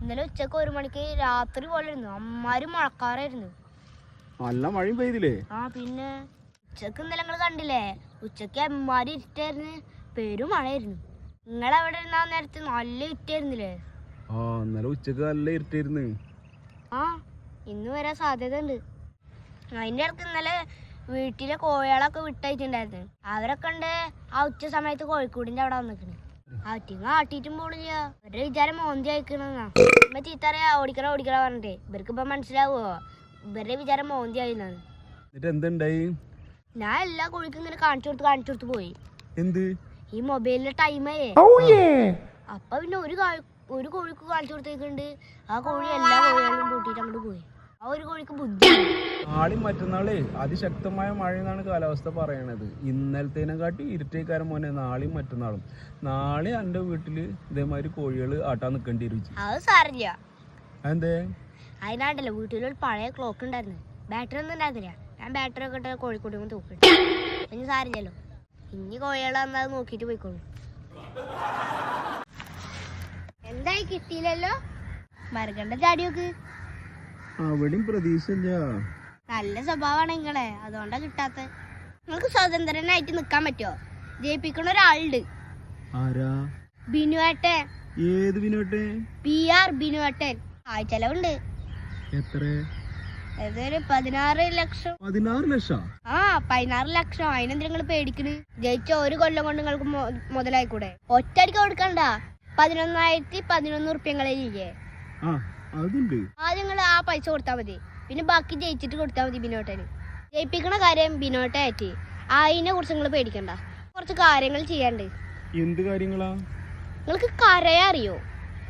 ഇന്നലെ ഉച്ചയ്ക്ക് ഒരു മണിക്ക് രാത്രി പോലെ ഇരുന്നു അമ്മാര് മഴക്കാറായിരുന്നു. നല്ല മഴയും പെയ്തില്ലേ? ആ പിന്നെ ഉച്ചയ്ക്ക് ഇന്നലെ നിങ്ങൾ കണ്ടില്ലേ? ഉച്ചയ്ക്ക് അമ്മാര് ഇരുട്ടായിരുന്നു. പെരും മഴയായിരുന്നു. നിങ്ങളവിടെ ഇരുന്നാ നേരത്തെ നല്ല ഇരുട്ടായിരുന്നില്ലേ? ആ ഇന്നലെ ഉച്ചയ്ക്ക് നല്ല ഇരുട്ടായിരുന്നു. ആ ഇന്ന് വരാൻ സാധ്യത ഉണ്ട് അതിന്റെ ഇടയ്ക്ക് ഇന്നലെ വീട്ടിലെ കോഴികളൊക്കെ വിട്ടയച്ചിട്ടുണ്ടായിരുന്നു. അവരൊക്കെ ഉണ്ട് ആ ഉച്ച സമയത്ത് കോഴിക്കൂടിന്റെ അവിടെ വന്നിക്കണ്. ആട്ടിയിട്ടും പോണില്ല. വിചാരം മോന്തി അയക്കണെന്നാ ഇമ്മ ചീത്തറിയാ ഓടിക്കണ ഓടിക്കണ പറഞ്ഞിട്ടേ. ഇവർക്ക് ഇപ്പൊ മനസ്സിലാവോ? ഇവരുടെ വിചാരം മോന്തി എന്നിട്ട് എന്തുണ്ടായി? ഞാൻ എല്ലാ കോഴിക്കും ഇങ്ങനെ കാണിച്ചു കൊടുത്ത് കാണിച്ചു കൊടുത്ത് പോയി. എന്ത്? ഈ മൊബൈലിലെ ടൈമേ. അപ്പൊ പിന്നെ ഒരു ഒരു കോഴിക്ക് കാണിച്ചു കൊടുത്തേക്കുണ്ട്. ആ കോഴി എല്ലാ കോഴികളും കൂട്ടിയിട്ട് അങ്ങോട്ട് പോയി. ഒരു കോഴിക്ക് ബുദ്ധി മറ്റന്നാളേ അതിശക്തമായ മഴ എന്നാണ് കാലാവസ്ഥ പറയണത്. ഇന്നലത്തേനെക്കാട്ടി ഇരുട്ടേക്കാരൻ മോനെ നാളെയും മറ്റന്നാളും. നാളെ എന്റെ വീട്ടിൽ ഇതേമാതിരി കോഴികൾ ആട്ടാൻ നിക്കേണ്ടി വരും എന്തേ അത് അതെന്തേ? അതിനാണ്ടല്ലോ വീട്ടിലൊരു പഴയ ക്ലോക്ക് ഉണ്ടായിരുന്നു. ബാറ്ററി ഒന്നും ഉണ്ടായിരുന്നില്ല. ഞാൻ ബാറ്ററി ഒക്കെ ഇട്ട് കോഴിക്കോട് തൂക്കിട്ടു ഇനി സാരില്ലല്ലോ ഇനി കോഴികളെ വന്നാൽ നോക്കിട്ട് നോക്കിയിട്ട് പോയിക്കോളൂ. എന്തായി കിട്ടിയില്ലല്ലോ? മരകണ്ട ചാടിയോക്ക്. അവിടെയും പ്രതീക്ഷയില്ല. നല്ല സ്വഭാവമാണ് നിങ്ങളെ. അതുകൊണ്ടാ കിട്ടാത്ത. നിങ്ങൾക്ക് സ്വതന്ത്രനായിട്ട് നിക്കാൻ പറ്റുമോ ജയിപ്പിക്കണ ഒരാളുണ്ട്. ആരാ? ബിനുവേട്ടൻ ഏത് വിനോട്ടെ പി ആർ ബിനുവേട്ടൻ ആഴ്ചലവുണ്ട് എത്ര? അതൊരു പതിനാറ് ലക്ഷം. പതിനാറ് ലക്ഷം? ആ പതിനാറ് ലക്ഷം. അതിനെന്തിനാ നിങ്ങൾ പേടിക്കണ്? ജയിച്ച ഒരു കൊല്ലം കൊണ്ട് നിങ്ങൾക്ക് മുതലായിക്കൂടെ? ഒറ്റയടിക്ക് കൊടുക്കണ്ട? പതിനൊന്നായിരത്തി പതിനൊന്ന് ഉറുപ്പ്യങ്ങളില്ലേ അതുണ്ട്. ആദ്യം നിങ്ങൾ ആ പൈസ കൊടുത്താൽ മതി. പിന്നെ ബാക്കി ജയിച്ചിട്ട് കൊടുത്താൽ മതി ബിനോട്ടന്. ജയിപ്പിക്കണ കാര്യം ബിനോട്ടായിട്ട് അതിനെ കുറിച്ച് നിങ്ങൾ പേടിക്കണ്ട. കുറച്ച് കാര്യങ്ങൾ ചെയ്യാണ്ട് എന്ത് കാര്യങ്ങളാ? നിങ്ങൾക്ക് കരയാ അറിയോ?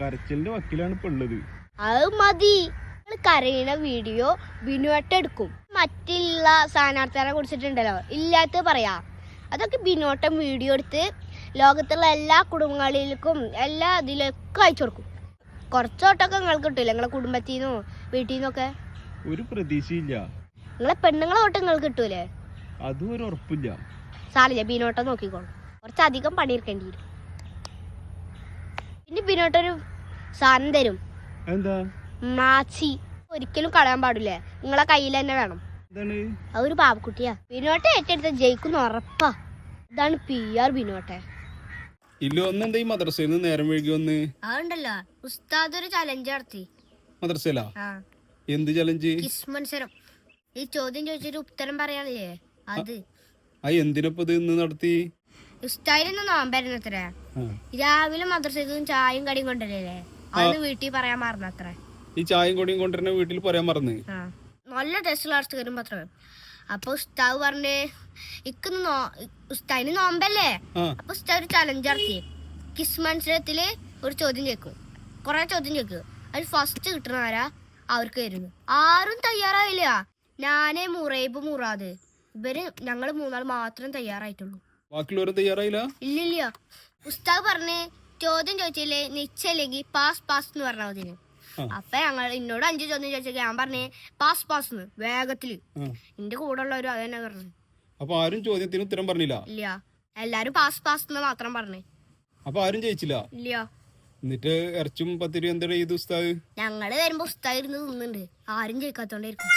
കരച്ചിലിന്റെ വക്കിലാണ് ഇപ്പൊ ഉള്ളത്. അത് മതി. നിങ്ങൾ കരയുന്ന വീഡിയോ ബിനോട്ട് എടുക്കും. മറ്റുള്ള സ്ഥാനാർത്ഥികളെ കുറിച്ചിട്ടുണ്ടല്ലോ. ഇല്ലാത്ത പറയാ. അതൊക്കെ ബിനോട്ടം വീഡിയോ എടുത്ത് ലോകത്തുള്ള എല്ലാ കുടുംബങ്ങളിലേക്കും എല്ലാ ഇതിലേക്കും അയച്ചു കൊടുക്കും. കുറച്ചോട്ടൊക്കെ നിങ്ങൾക്ക് കിട്ടില്ല നിങ്ങളെ കുടുംബത്തിൽ നിന്നോ വീട്ടിൽ നിന്നൊക്കെ ഒരു പ്രതീക്ഷയില്ല. നിങ്ങളെ പെണ്ണുങ്ങളെ ഓട്ടം നിങ്ങൾക്ക് കിട്ടൂലേ അതും ഒരു ഉറപ്പില്ല. സാറില്ല ബീനോട്ടം നോക്കിക്കോളും. കുറച്ചധികം പണിയെടുക്കേണ്ടി വരും. പിന്നെ ബീനോട്ടൊരു സാധനം തരും. എന്താ മാച്ചി. ഒരിക്കലും കളയാൻ പാടില്ലേ. നിങ്ങളെ കയ്യിൽ തന്നെ വേണം. അതൊരു പാവക്കുട്ടിയാ. ബിനോട്ടെ ഏറ്റെടുത്ത ജയിക്കുന്ന ഉറപ്പാ. ഇതാണ് പി ആർ ബിനോട്ടെ. ഇല്ല ഒന്നെന്താ ഈ മദ്രസയിൽ നിന്ന് നേരം വൈകി വന്ന്? അതുണ്ടല്ലോ ഉസ്താദ് ഒരു ചലഞ്ച് നടത്തി. മദ്രസയിലാ? എന്ത് ചലഞ്ച് കിസ് മത്സരം ഈ ചോദ്യം ചോദിച്ചിട്ട് ഉത്തരം പറയാനില്ലേ അത്. ആ എന്തിനപ്പോ ഇത് ഇന്ന് നടത്തി? ഉസ്താദിന് നോമ്പായിരുന്നത്ര ആ. രാവിലെ നിന്ന് ചായയും കടിയും കൊണ്ടുവരല്ലേ അത് വീട്ടിൽ പറയാൻ മറന്നത്ര. ഈ ചായയും കൊടിയും കൊണ്ടുവരുന്ന വീട്ടിൽ പറയാൻ മറന്ന്? നല്ല ടേസ്റ്റ് ലാസ്റ്റ് വരുമ്പോ അപ്പൊ ഉസ്താവ് പറഞ്ഞ് ഇക്കൊന്ന് നോ ഉസ്താദിന് നോമ്പല്ലേ? അപ്പൊ ഉസ്താവ് ഒരു ചലഞ്ച് നടത്തി. കിസ് മത്സരത്തിൽ ഒരു ചോദ്യം ചോദിക്കും. കുറെ ചോദ്യം ചോദിക്കും. അതിൽ ഫസ്റ്റ് കിട്ടണ ആരാ? അവർക്ക് വരുന്നു. ആരും തയ്യാറായില്ല. ഞാനേ മുറൈബ് മുറാദ്. ഇവർ ഞങ്ങൾ മൂന്നാൾ മാത്രം തയ്യാറായിട്ടുള്ളൂ. ബാക്കിയുള്ളവരും തയ്യാറായില്ല? ഇല്ലില്ല. ഉസ്താവ് പറഞ്ഞ് ചോദ്യം ചോദിച്ചില്ലേ നിശ്ചയില്ലെങ്കിൽ പാസ് പാസ് എന്ന് പറഞ്ഞാൽ മതി. അപ്പൊ ഞങ്ങൾ എന്നോട് അഞ്ചു ചോദ്യം ചോദിച്ചു ഞാൻ പറഞ്ഞേ പാസ് പാസ് വേഗത്തിൽ. എന്റെ കൂടെ ഉള്ളവരും അത് തന്നെ പറഞ്ഞു. അപ്പൊ ആരും ചോദ്യത്തിന് ഉത്തരം പറഞ്ഞില്ല? ഇല്ല. എല്ലാരും പാസ് പാസ് മാത്രം പറഞ്ഞു. അപ്പൊ ആരും ജയിച്ചില്ല? ഇല്ല. എന്നിട്ട് ഇറച്ചും പത്തിരി എന്താ ചെയ്തു ഉസ്താദ്? ഞങ്ങൾ വരുമ്പോ ഉസ്താദ് ഇരുന്ന് തിന്നുന്നുണ്ട്. ആരും ജയിക്കാത്തോണ്ടായിരിക്കും